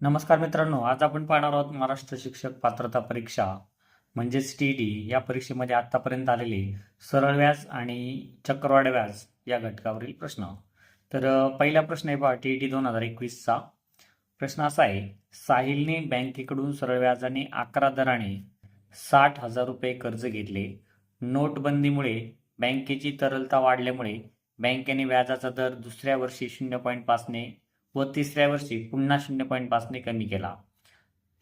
नमस्कार मित्रांनो आज आपण पाहणार आहोत महाराष्ट्र शिक्षक पात्रता परीक्षा म्हणजेच टी डी या परीक्षेमध्ये आतापर्यंत आलेले सरळ व्याज आणि चक्रवाढ व्याज या घटकावरील प्रश्न. तर पहिला प्रश्न आहे पहा टी डी दोन हजार एकवीसचा. प्रश्न असा आहे साहिलने बँकेकडून सरळ व्याजाने अकरा दराने साठ हजार रुपये कर्ज घेतले. नोटबंदीमुळे बँकेची तरलता वाढल्यामुळे बँकेने व्याजाचा दर दुसऱ्या वर्षी शून्य पॉईंट पाचने व तिसऱ्या वर्षी पुन्हा शून्य पॉईंट पाचने कमी केला.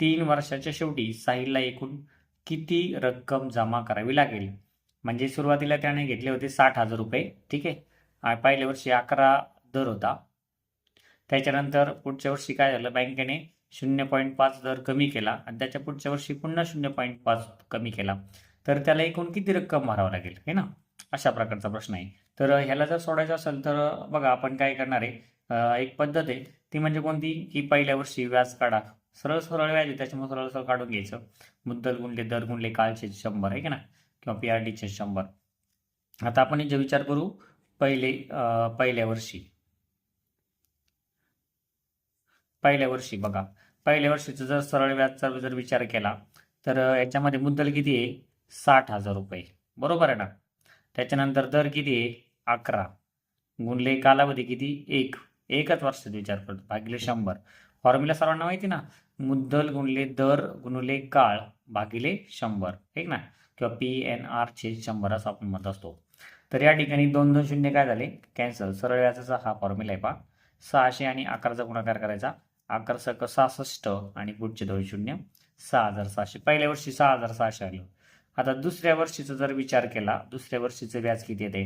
तीन वर्षाच्या शेवटी साहिलला एकूण किती रक्कम जमा करावी लागेल? म्हणजे सुरुवातीला त्याने घेतले होते साठ हजार रुपये. ठीक आहे? पहिल्या वर्षी अकरा दर होता. त्याच्यानंतर पुढच्या वर्षी काय झालं? बँकेने शून्य पॉईंट पाच दर कमी केला आणि त्याच्या पुढच्या वर्षी पुन्हा शून्य पॉईंट पाच कमी केला. तर त्याला एकूण किती रक्कम भरावं लागेल? हे ना? अशा प्रकारचा प्रश्न आहे. तर ह्याला जर सोडायचं असेल तर बघा आपण काय करणार आहे? एक पद्धत आहे. ती म्हणजे कोणती? की पहिल्या वर्षी व्याज काढा. सरळ सरळ व्याज आहे. त्याच्यामुळे सरळ सरळ काढून घ्यायचं. मुद्दल गुणले दर गुणले कालचे शंभर आहे की ना किंवा पी आर डीचे शंभर. आता आपण जे विचार करू पहिले पहिल्या वर्षी. पहिल्या वर्षी बघा. पहिल्या वर्षीचा जर सरळ व्याजचा जर विचार केला तर याच्यामध्ये मुद्दल किती आहे? साठ हजार रुपये. बरोबर आहे ना? त्याच्यानंतर दर किती आहे? अकरा. गुणले कालावधी किती? एक. एकच वर्षाचा विचार करतो. भागिले शंभर. फॉर्म्युला सर्वांना माहिती ना? मुद्दल गुणले दर गुणले काळ भागिले शंभर. ठीक ना? किंवा पी एन आर छे शंभर असं आपण म्हणत असतो. तर या ठिकाणी दोन दोन शून्य काय झाले? कॅन्सल सरळ व्याजाचा हा फॉर्म्युला आहे पहा. सहाशे आणि अकराचा गुणाकार करायचा. अकरा सक सहासष्ट आणि पुढचे दोन शून्य सहा हजार सहाशे. पहिल्या वर्षी सहा हजार सहाशे आलं आता दुसऱ्या वर्षीचा जर विचार केला दुसऱ्या वर्षीचं व्याज किती येते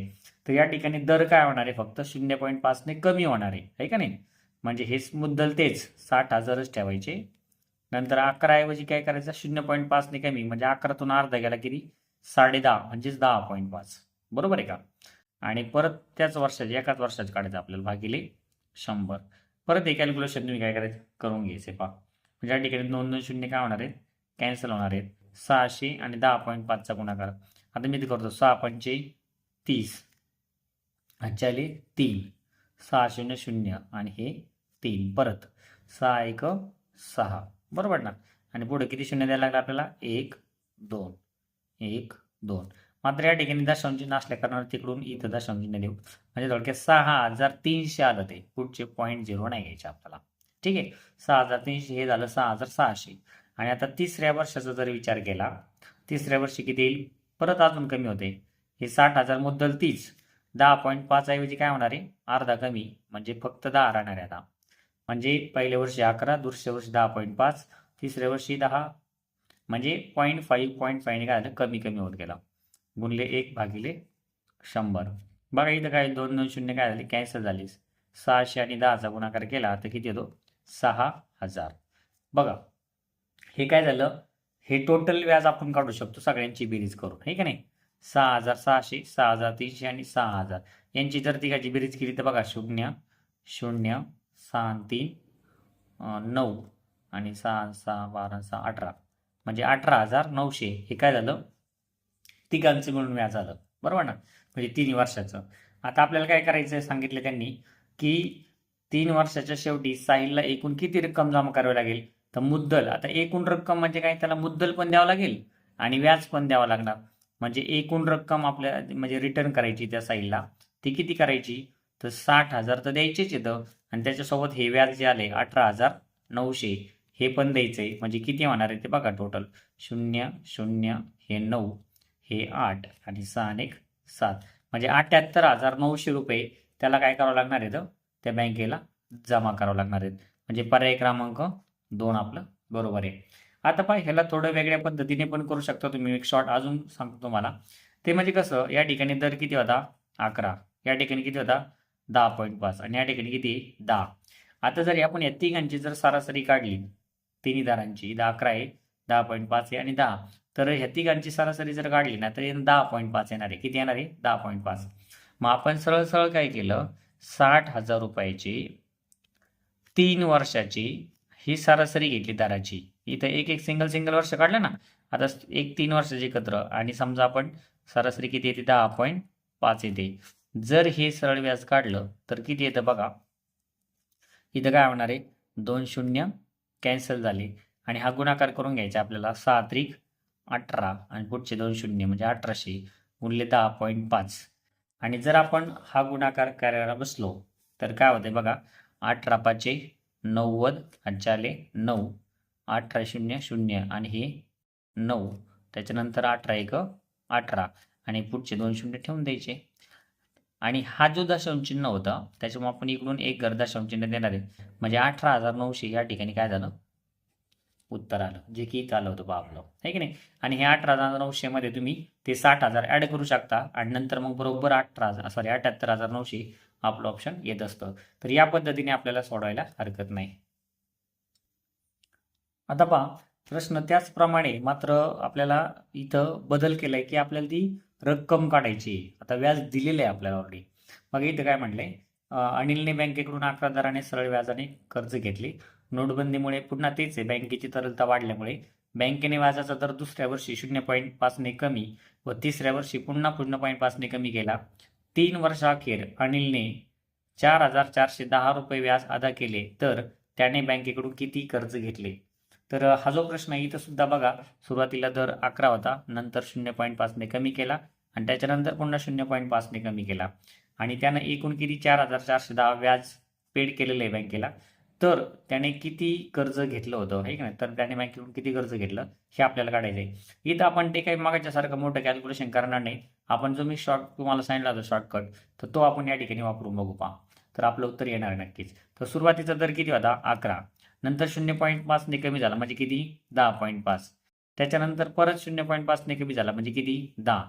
तर या ठिकाणी दर काय होणार आहे? फक्त शून्य पॉईंट पाचने कमी होणार आहे. आहे का नाही? म्हणजे हेच मुद्दल तेच. साठ हजारच ठेवायचे. नंतर अकराऐवजी काय करायचं? शून्य पॉईंट पाचने कमी. म्हणजे अकरातून अर्धा गेला किती? साडे दहा म्हणजेच दहा पॉईंट पाच. बरोबर आहे का? आणि परत त्याच वर्षाचे एकाच वर्षाचे काढायचं आपल्याला भागिले शंभर. परत हे कॅल्क्युलेशन तुम्ही काय करायचं? करून घ्यायचे पा म्हणजे या ठिकाणी दोन दोन शून्य काय होणार आहेत? कॅन्सल होणार आहेत. सहाशे आणि दहा पॉईंट पाचचा गुणाकार. आता मी ते करतो सहा पंचे तीस. अच्छा आले तीन. सहा शून्य शून्य आणि हे तीन. परत सहा एक सहा. बरोबर ना आणि पुढे किती शून्य द्यायला लागलं आपल्याला? एक दोन. एक दोन. मात्र या ठिकाणी दशांश नसल्या कारणाने तिकडून इथं दशांश देऊ. म्हणजे थोडक्यात सहा हजार तीनशे आलं ते. पुढचे पॉईंट झिरो नाही घ्यायचे आपल्याला. ठीक आहे? सहा हजार तीनशे हे झालं सहा हजार सहाशे. आणि आता तिसऱ्या वर्षाचा जर विचार केला तिसऱ्या वर्षी किती येईल? परत अजून कमी होते. हे साठ हजार मुद्दल तीस दहा पॉईंट पाच ऐवजी काय होणार आहे? अर्धा कमी म्हणजे फक्त दहा राहणार आहे आता. म्हणजे पहिल्या वर्षी अकरा दुसऱ्या वर्षी दहा पॉईंट पाच तिसऱ्या वर्षी दहा. म्हणजे पॉईंट फाईव्ह पॉईंट फाईव्ह काय झालं? कमी कमी होत गेला. गुणले एक भागिले शंभर. बघा इथं काय दोन दोन शून्य काय झाले? कॅन्सल झालीस. सहाशे आणि दहाचा गुणाकार केला तर किती येतो? सहा हजार. बघा. हे काय झालं? हे टोटल व्याज आपण काढू शकतो सगळ्यांची बेरीज करून हे का नाही? सहा हजार सहाशे सहा हजार तीनशे आणि सहा हजार. यांची जर तिघाची बेरीज केली तर बघा शून्य शून्य सहा तीन नऊ आणि सहा सहा बारा सहा अठरा. म्हणजे अठरा हजार नऊशे. हे काय झालं? तिघांचं मिळून व्याज आलं. बरोबर ना? म्हणजे तीन वर्षाचं. आता आपल्याला काय करायचं आहे सांगितलं त्यांनी की तीन वर्षाच्या शेवटी साहिलला एकूण किती रक्कम जमा करावी लागेल? तर मुद्दल आता एकूण रक्कम म्हणजे काय? त्याला मुद्दल पण द्यावं लागेल आणि व्याज पण द्यावं लागणार. म्हणजे एकूण रक्कम आपल्या म्हणजे रिटर्न करायची त्या साईडला ती किती करायची? तर साठ हजार तर द्यायचेच येतं आणि त्याच्यासोबत हे व्याज जे आले अठरा हजार नऊशे हे पण द्यायचं आहे म्हणजे किती होणार आहे ते बघा टोटल शून्य शून्य हे नऊ हे आठ आणि सहा आणि एक सात. म्हणजे अठ्याहत्तर हजार नऊशे रुपये त्याला काय करावं लागणार आहे त्या बँकेला जमा करावं लागणार आहेत. म्हणजे पर्याय क्रमांक दोन आपलं बरोबर आहे. आता पाय ह्याला थोडं वेगळ्या पद्धतीने पण करू शकता तुम्ही. एक शॉर्ट अजून सांगतो तुम्हाला. ते म्हणजे कसं या ठिकाणी दर किती होता? अकरा. या ठिकाणी किती होता? दहा पॉईंट पाच. आणि या ठिकाणी किती? दहा. आता जर आपण या तिघांची जर सरासरी काढली तिन्ही दरांची दहा अकरा आहे दहा पॉईंट पाच आहे आणि दहा. तर ह्या तिघांची सरासरी जर काढली ना तर दहा पॉईंट पाच येणार आहे. किती येणार आहे? दहा पॉईंट पाच. मग आपण सरळ सरळ काय केलं? साठ हजार रुपयाची तीन वर्षाची ही सरासरी घेतली दराची इथं एक एक सिंगल सिंगल वर्ष काढलं ना आता एक तीन वर्षाचे एकत्र. आणि समजा आपण सरासरी किती येते? दहा पॉईंट पाच येते. जर हे सरळ व्याज काढलं तर किती येतं बघा? इथं काय होणार आहे? दोन शून्य कॅन्सल झाले. आणि हा गुणाकार करून घ्यायचा आपल्याला. सहा त्रिक अठरा आणि पुढचे दोन शून्य म्हणजे अठराशे गुणले दहा पॉईंट पाच. आणि जर आपण हा गुणाकार करायला बसलो तर काय होते बघा? अठरा पाचशे नव्वद आजचे नऊ. अठरा शून्य शून्य आणि हे नऊ. त्याच्यानंतर अठरा एक अठरा. आणि पुढचे दोन शून्य ठेवून द्यायचे. आणि हा जो दशांशचिन्ह होता त्याच्यामुळे आपण इकडून एक घर दशांशचिन्ह देणार आहे. म्हणजे अठरा हजार नऊशे या ठिकाणी काय झालं? उत्तर आलं. जे की इथं आलं होतं बा आपलं. आहे की नाही? आणि हे अठरा हजार नऊशेमध्ये तुम्ही ते साठ हजार ॲड करू शकता. आणि नंतर मग बरोबर अठरा हजार सॉरी अठ्याहत्तर हजार नऊशे आपलं ऑप्शन येत असतं. तर या पद्धतीने आपल्याला सोडवायला हरकत नाही. आता पहा प्रश्न त्याचप्रमाणे मात्र आपल्याला इथं बदल केलाय की आपल्याला ती रक्कम काढायची आता व्याज दिलेलं आहे आपल्याला ऑलरेडी मग इथं काय म्हटलंय अनिलने बँकेकडून अकरा दराने सरळ व्याजाने कर्ज घेतले. नोटबंदीमुळे पुन्हा तेच आहे. बँकेची तरलता वाढल्यामुळे बँकेने व्याजाचा दर दुसऱ्या वर्षी शून्य पॉईंट पाचने कमी व तिसऱ्या वर्षी पुन्हा शून्य पॉईंट पाचने कमी केला. तीन वर्षाअखेर अनिलने चार हजार चारशे दहा रुपये व्याज अदा केले तर त्याने बँकेकडून किती कर्ज घेतले? तर हा जो प्रश्न आहे इथं सुद्धा बघा सुरुवातीला दर अकरा होता नंतर शून्य पॉईंट पाचने कमी केला आणि त्याच्यानंतर पुन्हा शून्य पॉईंट पाचने कमी केला. आणि त्यानं एकूण किती? चार हजार चारशे दहा व्याज पेड केलेलं आहे बँकेला. तर त्याने किती कर्ज घेतलं होतं आहे की नाही? तर त्याने बँकेकडून किती कर्ज घेतलं हे आपल्याला काढायचं आहे इथं आपण ते काही मागाच्यासारखं मोठं कॅल्क्युलेशन करणार नाही. आपण जो मी शॉर्ट तुम्हाला सांगितला होता शॉर्टकट तर तो आपण या ठिकाणी वापरून बघू पहा. तर आपलं उत्तर येणार नक्कीच. तर सुरुवातीचा दर किती होता? अकरा. नंतर शून्य पॉईंट पाचने कमी झाला म्हणजे किती? दहा पॉईंट पाच. त्याच्यानंतर परत शून्य पॉईंट पाचने कमी झाला म्हणजे किती? दहा.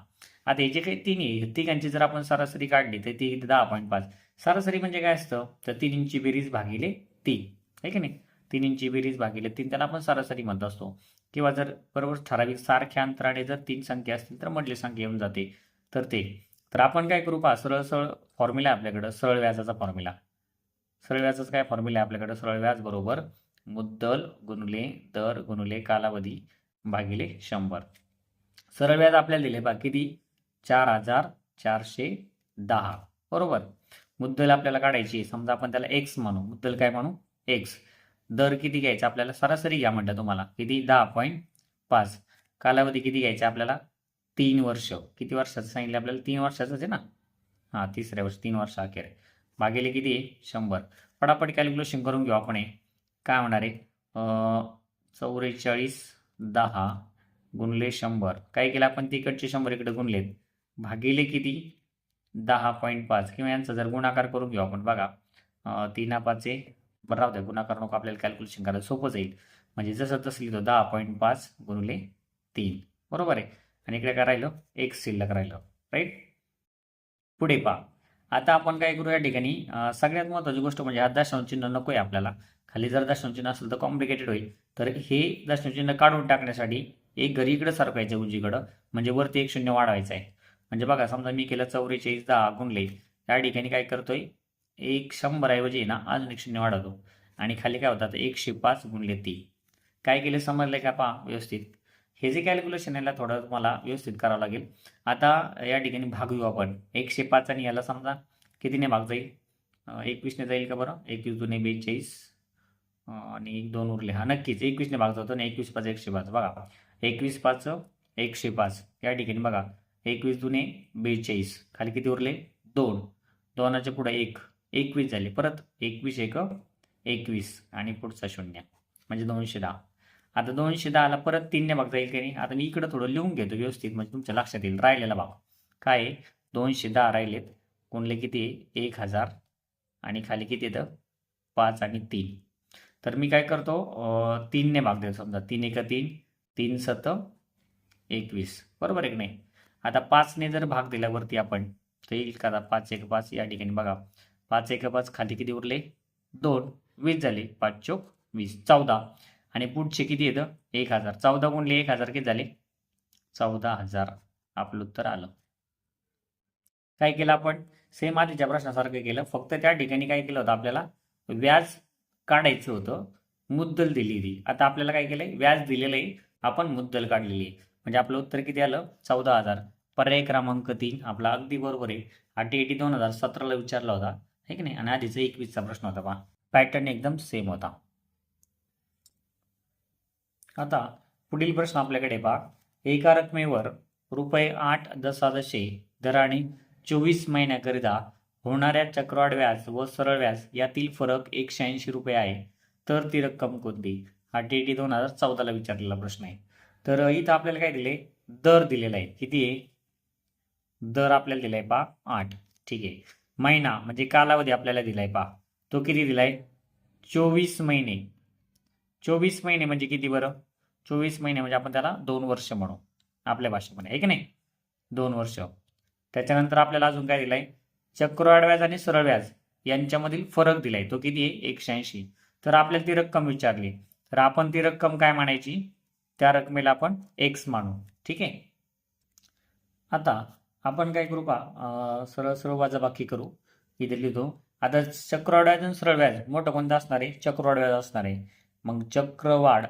आता हे जे काही तीन आहे तिघांची जर आपण सरासरी काढली तर ती दहा पॉईंट पाच. सरासरी म्हणजे काय असतं? तर तीन इंची बेरीज भागिले तीन. आहे की नाही? तीन इंची बेरीज भागिले तीन त्याला आपण सरासरी म्हणत असतो. किंवा जर बरोबर ठराविक सारख्या अंतराने जर तीन संख्या असतील तर मधली संख्या येऊन जाते. तर ते. तर आपण काय करू पहा सरळ सरळ फॉर्म्युला आहे आपल्याकडं सरळ व्याजाचा फॉर्म्युला सरळ व्याजाचा काय फॉर्म्युला आहे आपल्याकडं? सरळ व्याज बरोबर मुद्दल गुणुले दर गुणुले कालावधी भागिले शंभर. सरळ व्याज आपल्याला दिले बा किती? चार हजार चारशे दहा. बरोबर? मुद्दल आपल्याला काढायची आहे. समजा आपण त्याला एक्स म्हणू. मुद्दल काय म्हणू? एक्स दर किती घ्यायचा? आपल्याला सरासरी घ्या म्हणलं तुम्हाला. किती? दहा पॉईंट पाच. कालावधी किती घ्यायचा आपल्याला? तीन वर्ष. किती वर्षाचं सांगितलं आपल्याला? तीन वर्षाचंच आहे ना? हां तिसऱ्या वर्ष तीन वर्ष अखेर. भागेले किती आहे? शंभर. पटापट कॅल्क्युलेशन करून घेऊ आपण हे. काय होणार आहे? चौवेचाळीस दहा गुणले शंभर. काय केलं आपण? तिकडचे शंभर इकडे गुणलेत. भागिले किती? दहा पॉईंट पाच. किंवा यांचा जर गुणाकार करून घेऊ आपण. बघा. तीन पाचे बरं राहू द्या. गुणाकार नको. आपल्याला कॅल्क्युलेशन करायला सोपं जाईल. म्हणजे जसं तसं लिहितो. दहा पॉईंट पाच गुणले तीन. बरोबर आहे? आणि इकडे काय राहिलं? एक शिल्लक राहिलं राईट पुढे पहा. आता आपण काय करू या ठिकाणी? सगळ्यात महत्त्वाची गोष्ट म्हणजे हा दशांश चिन्ह नको आहे आपल्याला. खाली जर दशांश चिन्ह असेल तर कॉम्प्लिकेटेड होईल. तर हे दशांश चिन्ह काढून टाकण्यासाठी एक घरी इकडे सरकायचं उजीकडं म्हणजे वरती एक शून्य वाढवायचं आहे. म्हणजे बघा समजा मी केलं चौवेचाळीस दहा गुणले. त्या ठिकाणी काय करतोय? एक शंभरऐवजी ना अजून एक शून्य वाढवतो. आणि खाली काय होतात? एकशे पाच गुणले तीन. काय केले? समजलं का पहा? व्यवस्थित. हे जे कॅल्क्युलेशन याला थोडं तुम्हाला व्यवस्थित करावं लागेल. आता या ठिकाणी भाग घेऊ आपण. एकशे पाच आणि याला समजा कितीने भाग जाईल? एकवीसने जाईल का बरं? एकवीस दोन बेचाळीस आणि एक दोन उरले. हा नक्कीच. एकवीसने भाग जातो आणि एकवीस पाच एकशे पाच. बघा. एकवीस पाच एकशे पाच. या ठिकाणी बघा. एकवीस दुने बेचाळीस. खाली किती उरले? दोन. दोनाच्या पुढे एक. एकवीस झाले. परत एकवीस एक एकवीस. आणि पुढचा शून्य. म्हणजे दोनशे दहा. आता दोनशे दहाला परत तीनने भाग येईल की नाही? आता मी इकडं थोडं लिहून घेतो व्यवस्थित म्हणजे तुमच्या लक्षात येईल राहिलेला भाग काय आहे? दोनशे दहा राहिलेत कोणले किती एक हजार. आणि खाली किती येतं? पाच आणि तीन. तर मी काय करतो? तीनने भाग देतो समजा तीन एका तीन तीन सत एकवीस. बरोबर आहे की नाही? आता पाचने जर भाग दिल्यावरती आपण तर येईल का आता पाच एक पाच? या ठिकाणी बघा. पाच एक पाच खाली किती उरले? दोन. वीस झाले पाच चोक वीस. चौदा. आणि पुढचे किती येतं? एक हजार. चौदा गुणले एक हजार किती झाले? चौदा हजार. आपलं उत्तर आलं. काय केलं आपण? सेम आधीच्या प्रश्नासारखं केलं. फक्त त्या ठिकाणी काय केलं होतं आपल्याला? व्याज काढायचं होतं. मुद्दल दिली होती आता आपल्याला काय केलंय? व्याज दिलेलं आहे. आपण मुद्दल काढलेली आहे. म्हणजे आपलं उत्तर किती आलं? चौदा हजार. पर्याय क्रमांक तीन. आपला अगदी बरोबर आहे. आठी एटी दोन हजार सतराला विचारला होता. है की नाही? आणि आधीचा एकवीसचा प्रश्न होता पहा. पॅटर्न एकदम सेम होता. आता पुढील प्रश्न आपल्याकडे पहा. एका रकमेवर रुपये आठ दशादशे दराने चोवीस महिन्याकरिता होणाऱ्या चक्रवाढ व्याज व सरळ व्याज यातील फरक एकशे ऐंशी रुपये आहे. तर ती रक्कम कोणती? हा टी टी दोन हजार चौदाला विचारलेला प्रश्न आहे. तर इथं आपल्याला काय दिले? दर दिलेला आहे. किती आहे? दर आपल्याला दिलाय पा आठ. ठीक आहे. महिना म्हणजे कालावधी आपल्याला दिलाय पा तो किती दिलाय? चोवीस महिने. चोवीस महिने म्हणजे किती बरं? चोवीस महिने म्हणजे आपण त्याला दोन वर्ष म्हणू. आपल्या भाषेमध्ये आहे की नाही? दोन वर्ष. त्याच्यानंतर आपल्याला अजून काय दिलाय? चक्रवाढ व्याज आणि सरळ व्याज यांच्यामधील फरक दिलाय. तो किती आहे? एकशे ऐंशी. तर आपल्याला ती रक्कम विचारली. तर आपण ती रक्कम काय मानायची त्या रकमेला आपण एक्स मानू. ठीक आहे? आता आपण काय करू पा सरळ सरळ वाजाबाकी करू. इथे लिहितो. आता चक्रवाढ व्याज आणि सरळ व्याज मोठं कोणतं असणार आहे? चक्रवाढ व्याज असणार आहे. मग चक्रवाढ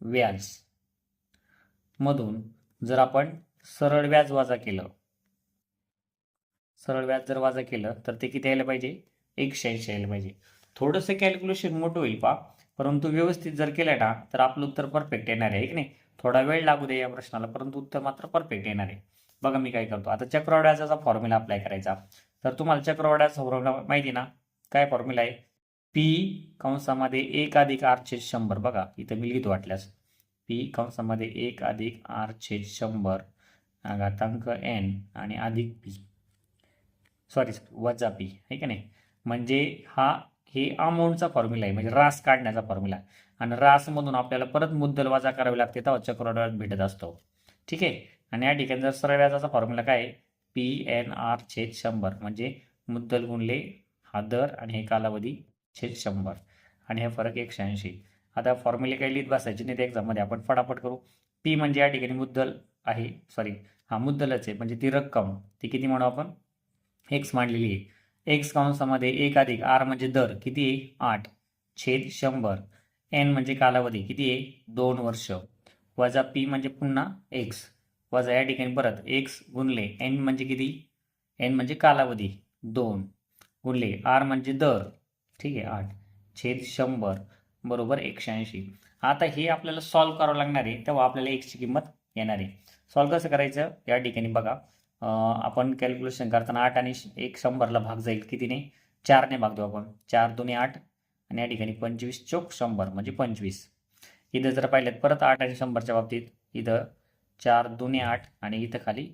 व्याज मधून जर आपण सरळ व्याज वाजा केलं सरळ व्याज जर वाजा केलं तर ते किती यायला पाहिजे? एकशे ऐंशी यायला पाहिजे. थोडंसं कॅल्क्युलेशन मोठं होईल पा परंतु व्यवस्थित जर केलं ना तर आपलं उत्तर परफेक्ट येणार आहे की नाही? थोडा वेळ लागू दे या प्रश्नाला परंतु उत्तर मात्र परफेक्ट येणार आहे. बघा मी काय करतो. आता चक्रवाढ व्याजाचा फॉर्म्युला अप्लाय करायचा. तर तुम्हाला चक्रवाढ व्याजाचा फॉर्म्युला माहिती ना? काय फॉर्म्युला आहे? पी कंसामध्ये एक अधिक आर छेद शंभर. बघा इथं मी लिहितो वाटल्यास. पी कंसामध्ये एक अधिक आर छेद शंभर घातांक एन आणि अधिक पी. सॉरी वजा पी. आहे का नाही? म्हणजे हा हे अमाऊंटचा फॉर्म्युला आहे. म्हणजे रास काढण्याचा फॉर्म्युला आणि रासमधून आपल्याला परत मुद्दल वजा करावी लागते तेव्हा चक्रवाढ व्याज भेटत असतो. ठीक आहे? आणि या ठिकाणी जर सरळ व्याजाचा फॉर्म्युला काय आहे? पी एन आर छेद शंभर. म्हणजे मुद्दल गुणले हा दर आणि हे कालावधी छेद शंभर. आणि हे फरक एकशे ऐंशी. आता फॉर्म्युले काही लिहित बसायचे नाही त्या एक्झाममध्ये आपण फटाफट करू. पी म्हणजे या ठिकाणी मुद्दल आहे सॉरी हा मुद्दलच आहे म्हणजे ती रक्कम. ती किती म्हणू आपण? एक्स मांडलेली आहे. एक्स कंसामध्ये एक अधिक आर म्हणजे दर किती आहे? आठ. छेद शंभर. एन म्हणजे कालावधी किती आहे? दोन वर्ष. वजा पी म्हणजे पुन्हा एक्स वजा या ठिकाणी परत एक्स गुणले एन म्हणजे किती? एन म्हणजे कालावधी. दोन. गुणले आर म्हणजे दर. ठीक आहे आठ. छेद शंभर बरोबर एकशे ऐंशी. आता हे आपल्याला सॉल्व करावं लागणार आहे तेव्हा आपल्याला एक्सची किंमत येणार आहे. सॉल्व कसं करायचं? या ठिकाणी बघा. आपण कॅल्क्युलेशन करताना आठ आणि एक शंभरला भाग जाईल कितीने? चारने भाग देऊ आपण. चार दोन्ही आठ आणि या ठिकाणी पंचवीस चोक शंभर म्हणजे पंचवीस. इथं जर पाहिलं परत आठ आणि शंभरच्या बाबतीत इथं चार दोन्ही आठ आणि इथं खाली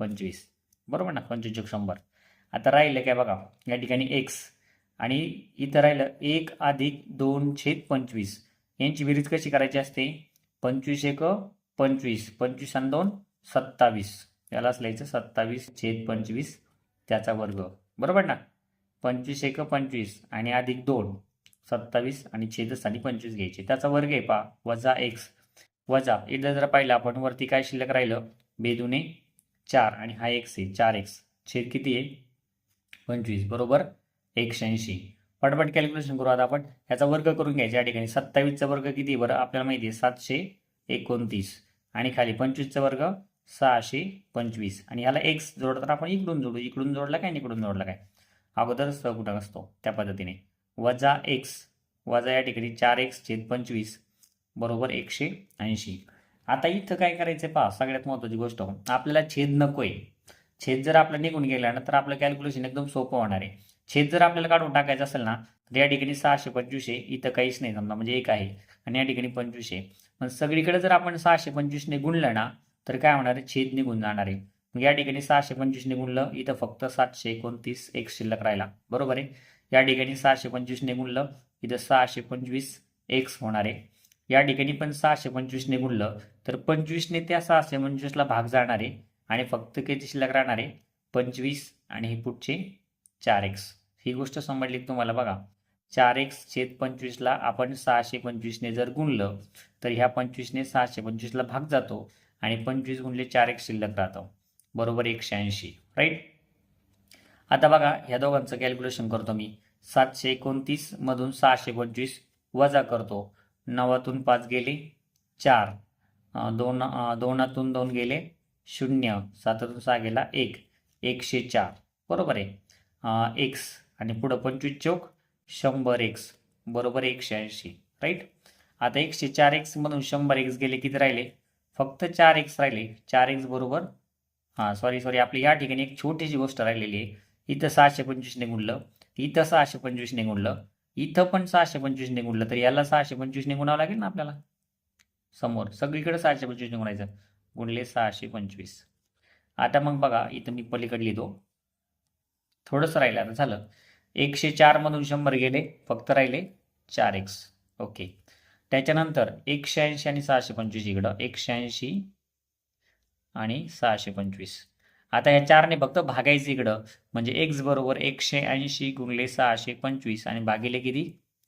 पंचवीस. बरोबर ना? पंचवीस चोक शंभर. आता राहिलं काय बघा? या ठिकाणी एक्स आणि इथं राहिलं एक अधिक दोन छेद पंचवीस. यांची बेरीज कशी करायची असते? पंचवीस एक पंचवीस. पंचवीस आणि दोन सत्तावीस. याला असल्याचं सत्तावीस छेद पंचवीस त्याचा वर्ग. बरोबर ना? पंचवीस एक पंचवीस आणि अधिक दोन सत्तावीस आणि छेदस्थानी पंचवीस घ्यायचे. त्याचा वर्ग आहे पा वजा एक्स वजा इथं जर पाहिलं आपण वरती काय शिल्लक राहिलं? बेदुने चार आणि हा एक्स आहे चार एक्स छेद किती आहे? पंचवीस. बरोबर? एकशे ऐंशी. पटपट कॅल्क्युलेशन करू आता आपण. याचा वर्ग करून घ्यायचा या ठिकाणी. सत्तावीसचा वर्ग किती बरं? आपल्याला माहिती आहे सातशे एकोणतीस. आणि खाली पंचवीसचा वर्ग सहाशे पंचवीस. आणि ह्याला एक्स जोडताना आपण इकडून जोडू. इकडून जोडला काय आणि इकडून जोडला काय? अगोदर सहगुणक असतो? त्या पद्धतीने. वजा एक्स. वजा या ठिकाणी चार एक्स छेद पंचवीस. बरोबर एकशे ऐंशी. आता इथं काय करायचं पहा सगळ्यात महत्त्वाची गोष्ट. आपल्याला छेद नको आहे छेद जर आपला निघून गेला ना तर आपलं कॅल्क्युलेशन एकदम सोपं होणार आहे. छेद जर आपल्याला काढून टाकायचं असेल ना तर या ठिकाणी सहाशे पंचवीस आहे. इथं काहीच नाही समजा म्हणजे एक आहे. आणि या ठिकाणी पंचवीस आहे. पण सगळीकडे जर आपण सहाशे पंचवीसने गुणलं ना तर काय होणार आहे? छेद निघून जाणार आहे. मग या ठिकाणी सहाशे पंचवीसने गुणलं इथं फक्त सातशे एकोणतीस एक शिल्लक राहिला. बरोबर आहे? या ठिकाणी सहाशे पंचवीसने गुणलं इथं सहाशे पंचवीस एक्स होणार आहे. या ठिकाणी पण सहाशे पंचवीसने गुणलं तर पंचवीसने त्या सहाशे पंचवीसला भाग जाणार आहे. आणि फक्त किती शिल्लक राहणार आहे? पंचवीस. आणि हे पुढचे चार एक्स. ही गोष्ट समजली तुम्हाला? बघा चार एक्स छेद पंचवीसला आपण सहाशे पंचवीसने जर गुणलं तर ह्या पंचवीसने सहाशे पंचवीसला भाग जातो आणि पंचवीस गुणले चार एक्स शिल्लक राहतं. बरोबर एकशे ऐंशी राईट आता बघा ह्या दोघांचं कॅल्क्युलेशन करतो मी. सातशे एकोणतीस मधून सहाशे पंचवीस वजा करतो. नवातून पाच गेले चार. दोन दोनातून दोन गेले शून्य. सातातून सहा गेला एक. एकशे चार. बरोबर आहे? एक्स आणि पुढं पंचवीस चौक शंभर एक्स बरोबर एकशे ऐंशी राईट आता एकशे चार एक्स म्हणून शंभर एक्स गेले किती राहिले? फक्त चार एक्स राहिले. चार एक्स बरोबर हां सॉरी सॉरी आपली या ठिकाणी एक छोटीशी गोष्ट राहिलेली आहे. इथं सहाशे पंचवीसने गुणलं इथं सहाशे पंचवीसने गुणलं इथं पण सहाशे पंचवीसने गुणलं तर याला सहाशे पंचवीसने गुणावं लागेल ना आपल्याला? समोर सगळीकडे सहाशे पंचवीसने गुणायचं गुणले सहाशे पंचवीस. आता मग बघा इथं मी पलीकडे लिहितो थोडंसं राहिलं आता झालं. एकशे चारमधून शंभर गेले फक्त राहिले चार एक्स ओके त्याच्यानंतर एकशे ऐंशी आणि सहाशे पंचवीस इकडं. एकशे ऐंशी आणि सहाशे पंचवीस. आता या चारने फक्त भागायचं इकडं. म्हणजे एक्स बरोबर एकशे ऐंशी गुणले सहाशे पंचवीस आणि भागिले किती?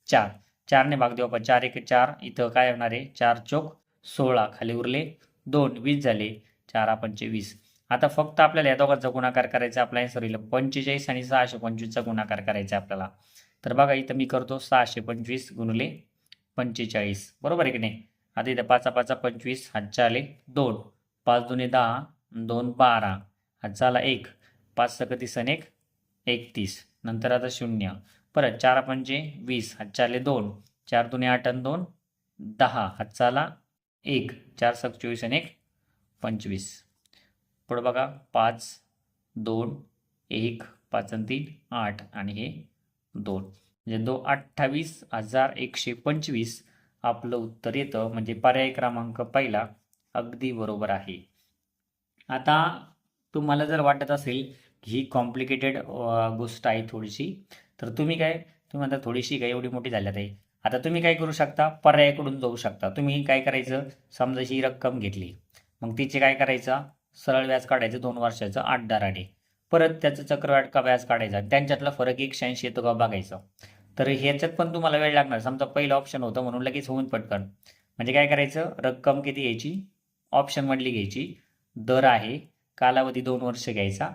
चार. चारने भाग देऊ आपण. चार एक चार. इथं काय होणार आहे? चार चौक सोळा. खाली उरले दोन. वीस झाले. चार पंचे वीस. आता फक्त आपल्याला या दोघांचा गुणाकार करायचा आपला आन्सर येईल पंचेचाळीस आणि सहाशे पंचवीसचा गुणाकार करायचा आहे आपल्याला. तर बघा इथं मी करतो सहाशे पंचवीस गुणले पंचेचाळीस. बरोबर आहे की नाही? आता इथं पाचा पाचा पंचवीस हातच्या आले दोन. पाच दोन्ही दहा दोन बारा. हातचा एक. पाच सकतीस आणि एक एकतीस. नंतर आता शून्य. परत चार पंचे वीस हातच्या आले दोन. चार दोन्ही आठ आणि दोन दहा. हातचा एक. चार सक चोवीस आणि एक पंचवीस. पुढं बघा पाच दोन एक पाच आणि तीन आठ आणि हे दोन. म्हणजे दो अठ्ठावीस हजार एकशे पंचवीस आपलं उत्तर येतं म्हणजे पर्याय क्रमांक पहिला अगदी बरोबर आहे. आता तुम्हाला जर वाटत असेल ही कॉम्प्लिकेटेड गोष्ट आहे थोडीशी तर तुम्ही काय तुम्ही आता थोडीशी काय एवढी मोठी झाल्यात आहे. आता तुम्ही काय करू शकता पर्यायाकडून जाऊ शकता. तुम्ही काय करायचं समजा ही रक्कम घेतली. मग तिचे काय करायचं? सरळ व्याज काढायचं दोन वर्षाचं आठ दराने. परत त्याचं चक्रवाढ का व्याज काढायचं. त्यांच्यातला फरक एकशे ऐंशी येतो का बघायचं. तर ह्याच्यात पण तुम्हाला वेळ लागणार. समजा पहिलं ऑप्शन होतं म्हणून लगेच होऊन पटकन. म्हणजे काय करायचं? रक्कम किती घ्यायची? ऑप्शनमधली घ्यायची. दर आहे. कालावधी दोन वर्ष घ्यायचा.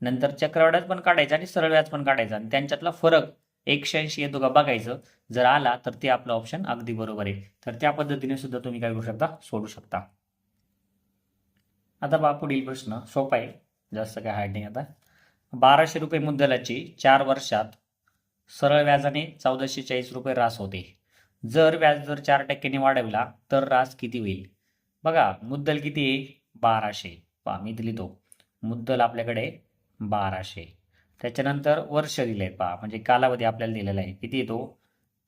नंतर चक्रवाढ पण काढायचा आणि सरळ व्याज पण काढायचा. आणि त्यांच्यातला फरक एकशे ऐंशी येतो का बघायचं? जर आला तर ते आपलं ऑप्शन अगदी बरोबर आहे. तर त्या पद्धतीने सुद्धा तुम्ही काय करू शकता? सोडू शकता. आता बा पुढील प्रश्न. सोपा आहे. जास्त काय हार्ड नाही आता. बाराशे रुपये मुद्दलाची चार वर्षात सरळ व्याजाने चौदाशे चाळीस रुपये रास होते. जर व्याज जर चार टक्क्यांनी वाढवला तर रास किती होईल? बघा मुद्दल किती आहे? बाराशे. पहा मी लिहितो. मुद्दल आपल्याकडे बाराशे. त्याच्यानंतर वर्ष दिलंय आहेत पहा. म्हणजे कालावधी आपल्याला दिलेला आहे. किती येतो?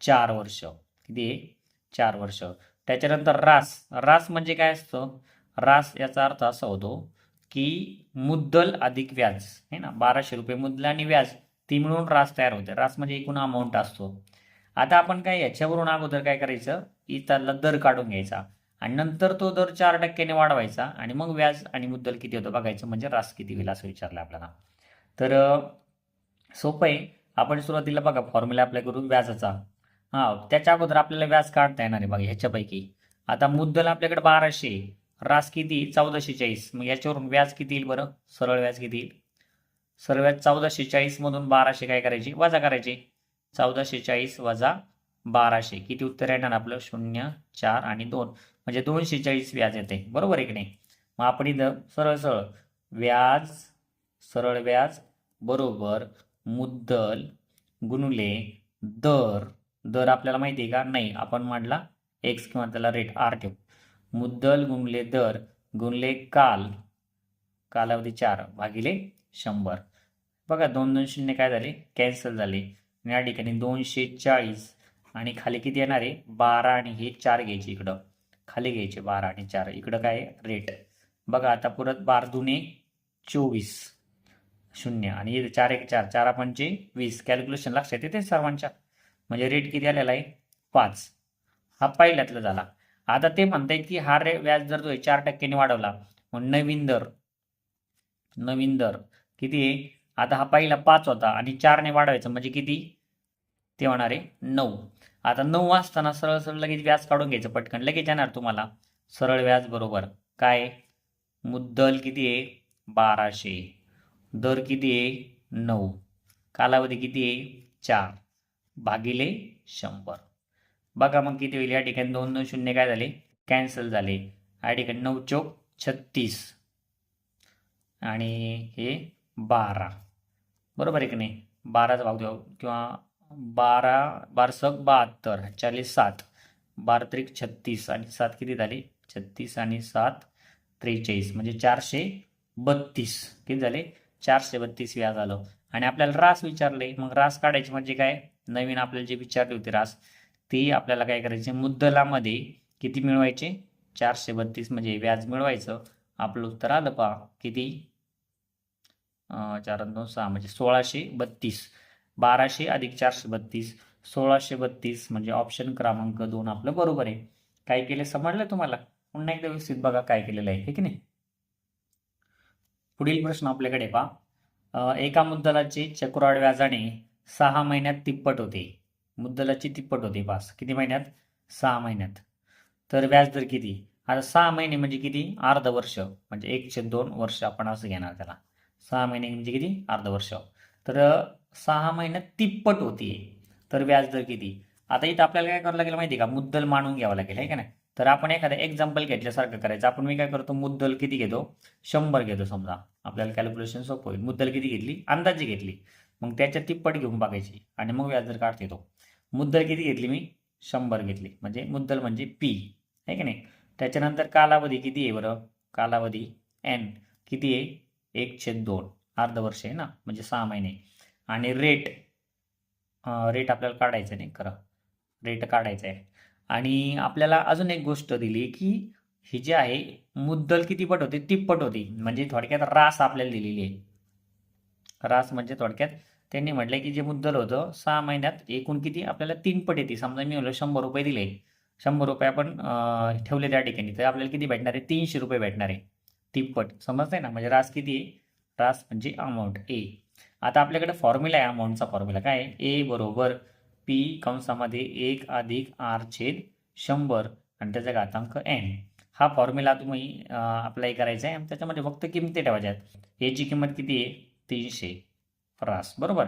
चार वर्ष. किती आहे? चार वर्ष. त्याच्यानंतर रास रास म्हणजे काय असतं? रास याचा अर्थ असा होतो की मुद्दल अधिक व्याज आहे ना? बाराशे रुपये मुद्दल आणि व्याज ती मिळून रास तयार होते. रास म्हणजे एकूण अमाऊंट असतो. आता आपण काय याच्यावरून अगोदर काय करायचं? इथला दर काढून घ्यायचा आणि नंतर तो दर चार टक्क्याने वाढवायचा आणि मग व्याज आणि मुद्दल किती होतं बघायचं म्हणजे रास किती होईल असं विचारलं आपल्याला. तर सोपं आहे. आपण सुरुवातीला बघा फॉर्म्युला अप्लाय करू व्याजाचा. हां त्याच्या अगोदर आपल्याला व्याज काढता येणार आहे बघा ह्याच्यापैकी. आता मुद्दल आपल्याकडे बाराशे रास किती? चौदाशे चाळीस. मग याच्यावरून व्याज किती येईल बरं? सरळ व्याज किती येईल? सरळ व्याज चौदाशे चाळीसमधून बाराशे काय करायची? वजा करायची. चौदाशे चाळीस वजा बाराशे. किती उत्तर येणार आपलं? शून्य चार आणि दोन. म्हणजे दोनशे चाळीस व्याज येते. बरोबर आहे की नाही? मग आपण इथं सरळ सरळ. व्याज सरळ व्याज बरोबर मुद्दल गुणुले दर. दर आपल्याला माहिती आहे का? नाही. आपण म्हटला एक्स किंवा त्याला रेट आर ठेवू. मुद्दल गुणले दर गुणले काल. कालावधी चार भागिले शंभर. बघा दोन दोन शून्य काय झाले? कॅन्सल झाले. आणि या ठिकाणी दोनशे चाळीस आणि खाली किती येणार आहे? बारा आणि हे चार घ्यायचे इकडं. खाली घ्यायचे बारा आणि चार. इकडं काय रेट बघा आता परत बार दुने चोवीस. शून्य. आणि चार एक चार. चार पंचे वीस. कॅल्क्युलेशन लक्षात येते सर्वांच्या. म्हणजे रेट किती आलेला आहे? पाच. हा पहिल्यातला झाला. आता ते म्हणतायत की हा रे व्याज दर जो आहे चार टक्क्याने वाढवला मग नवीन दर नवीन दर किती आहे? आता हा पहिला पाच होता आणि चारने वाढवायचं म्हणजे किती? ते होणार आहे नऊ. आता नऊ असताना सरळ सरळ लगेच व्याज काढून घ्यायचं पटकन. लगेच येणार तुम्हाला. सरळ व्याज बरोबर. काय? मुद्दल किती आहे? बाराशे. दर किती आहे? नऊ. कालावधी किती आहे? चार. भागिले शंभर. बघा मग किती होईल. या ठिकाणी दोन दोन शून्य काय झाले? कॅन्सल झाले. या ठिकाणी नऊ चौक छत्तीस. आणि हे बारा. बरोबर आहे की नाही? बाराचा भाग देऊ. किंवा बारा बारसक बहात्तर चाळीस सात. बारा त्रिक छत्तीस आणि सात किती झाले? छत्तीस आणि सात त्रेचाळीस. म्हणजे चारशे बत्तीस. किती झाले? चारशे बत्तीस व्याज आलं. आणि आपल्याला रास विचारले. मग रास काढायची म्हणजे काय? नवीन आपल्याला जे विचारले होते रास ते आपल्याला काय करायचे? मुद्दलामध्ये किती मिळवायचे? चारशे बत्तीस म्हणजे व्याज मिळवायचं. आपलं उत्तर आलं पहा. किती? चार दोन सहा म्हणजे सोळाशे बत्तीस. बाराशे अधिक चारशे बत्तीस. सोळाशे बत्तीस म्हणजे ऑप्शन क्रमांक दोन आपलं बरोबर आहे. काय केले? समजलं तुम्हाला? पुन्हा एकदा व्यवस्थित बघा काय केलेलं आहे. हे की नाही? पुढील प्रश्न आपल्याकडे पहा. एका मुद्दलाचे चक्राड व्याजाने सहा महिन्यात तिप्पट होते. मुद्दलाची तिप्पट होते पास. किती महिन्यात? सहा महिन्यात. तर व्याजदर किती? आता सहा महिने म्हणजे किती? अर्ध वर्ष. म्हणजे एकशे दोन वर्ष आपण असं घेणार त्याला. सहा महिने म्हणजे किती? अर्ध वर्ष. तर सहा महिन्यात तिप्पट होती. तर व्याजदर किती? आता इथं आपल्याला काय करावं लागेल माहिती आहे का? मुद्दल मानून घ्यावं लागेल आहे का नाही? तर आपण एखादं एक्झाम्पल घेतल्यासारखं करायचं. आपण मी काय करतो? मुद्दल किती घेतो? शंभर घेतो समजा. आपल्याला कॅल्क्युलेशन सोपं होईल. मुद्दल किती घेतली? अंदाजे घेतली. मग त्याच्या तिप्पट घेऊन बघायची आणि मग व्याजदर काढता येतो मुद्दल किती घेतली मी? शंभर घेतली. म्हणजे मुद्दल म्हणजे पी आहे की नाही? त्याच्यानंतर कालावधी किती आहे बरं? कालावधी एन किती आहे? एक छेद दोन. अर्ध वर्ष आहे ना? म्हणजे सहा महिने. आणि रेट रेट आपल्याला काढायचं नाही खरं? रेट काढायचं आहे. आणि आपल्याला अजून एक गोष्ट दिली की ही जी आहे मुद्दल किती पट होते? तिप्पट होती. म्हणजे थोडक्यात रास आपल्याला दिलेली आहे. रास म्हणजे थोडक्यात त्यांनी म्हटलं की जे मुद्दल होतं सहा महिन्यात एकूण किती? आपल्याला तीन पट येते समजा मी म्हणलं शंभर रुपये दिले. शंभर रुपये आपण ठेवले त्या ठिकाणी. तर आपल्याला किती भेटणार आहे? तीनशे रुपये भेटणार आहे. तिप्पट समजतंय ना? म्हणजे रास किती आहे? रास म्हणजे अमाऊंट ए आता आपल्याकडे फॉर्म्युला आहे अमाऊंटचा फॉर्म्युला काय आहे? ए बरोबर पी कंसामध्ये एक अधिक आर छेद शंभर आणि त्याचा घातांक एन हा फॉर्म्युला तुम्ही अप्लाय करायचा आहे आणि त्याच्यामध्ये फक्त किमती ठेवायच्या आहेत. एची किंमत किती आहे? तीनशे फ्रास बरोबर?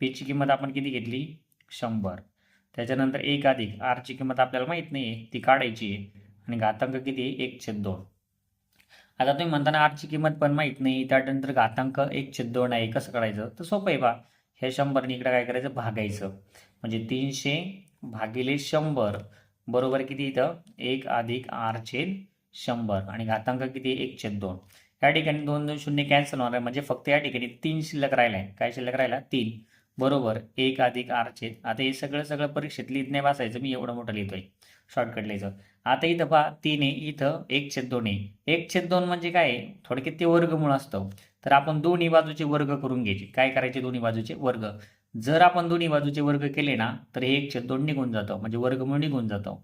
पीची किंमत आपण किती घेतली? शंभर. त्याच्यानंतर एक अधिक आरची किंमत आपल्याला माहीत नाही आहे ती काढायची आहे. आणि घातांक किती आहे? एक छेद दोन. आता तुम्ही म्हणताना आरची किंमत पण माहीत नाही त्यानंतर घातांक एक छेद दोन आहे कसं काढायचं? तर सोपं आहे बा. हे शंभरने इकडे काय करायचं? भागायचं. म्हणजे तीनशे भागिले शंभर बरोबर किती इथं? एक अधिक आर छेद शंभर. आणि घातांक किती एक छेद दोन. या ठिकाणी दोन दोन शून्य कॅन्सल होणार आहे. म्हणजे फक्त या ठिकाणी तीन शिल्लक राहिला आहे काय शिल्लक राहिला तीन. बरोबर. एक अधिक आर छेद. आता हे सगळं सगळं परीक्षेत लिहित नाही वाचायचं मी एवढं मोठं लिहितोय. शॉर्टकट लिहायचं. आता इथं पहा तीन आहे. इथं एक छेद दोन आहे. एक छेद दोन म्हणजे काय आहे? थोडक्यात ते वर्गमूळ असतं. तर आपण दोन्ही बाजूचे वर्ग करून घ्यायचे. काय करायचे दोन्ही बाजूचे? वर्ग. जर आपण दोन्ही बाजूचे वर्ग केले ना तर हे एक छेद दोन निघून जातं. म्हणजे वर्गमूळ निघून जातं.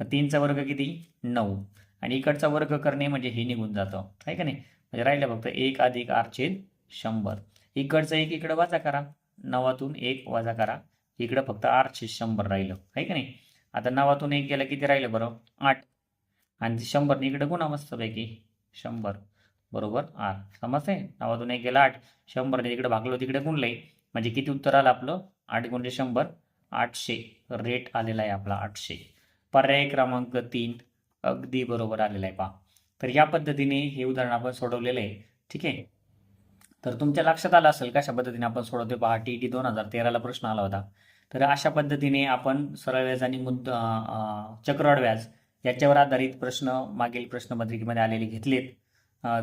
मग तीनचा वर्ग किती? नऊ. आणि इकडचा वर्ग करणे म्हणजे हे निघून जातं. आहे का नाही? म्हणजे राहिलं फक्त एक अधिक आर छेद शंभर. इकडचं एक इकडं वजा करा. नवातून एक वजा करा. इकडं फक्त आर छेद शंभर राहिलं. आहे का नाही? आता नवातून एक गेलं किती राहिलं बरं? आठ. आणि शंभरने इकडं गुणा मस्तपैकी शंभर. बरोबर? आर. समजते नवातून एक गेला आठ. शंभरने तिकडे भागलो तिकडे गुणलंय म्हणजे किती उत्तर आलं आपलं? आठ गुणले शंभर आठशे. रेट आलेला आहे आपला आठशे. पर्याय क्रमांक तीन. अगदी बरोबर आलेला आहे पहा. तर या पद्धतीने हे उदाहरण आपण सोडवलेलं आहे. ठीक आहे? तर तुमच्या लक्षात आलं असेल कशा पद्धतीने आपण सोडवतो पहा टी टी दोन हजार तेराला प्रश्न आला होता. तर अशा पद्धतीने आपण सरळ व्याज आणि मुद्द चक्रवाढ व्याज याच्यावर आधारित प्रश्न मागील प्रश्नपत्रिकेमध्ये आलेले घेतलेत.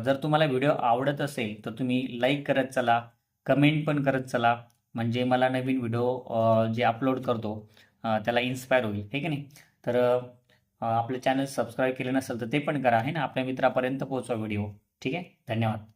जर तुम्हाला व्हिडिओ आवडत असेल तर तुम्ही लाईक करत चला कमेंट पण करत चला. म्हणजे मला नवीन व्हिडिओ जे अपलोड करतो त्याला इन्स्पायर होईल. ठीक आहे नाही? तर आपलं चॅनल सबस्क्राईब केलं नसेल तर ते पण करा आहे ना? आपल्या मित्रापर्यंत पोहोचवा व्हिडिओ. ठीक आहे? धन्यवाद.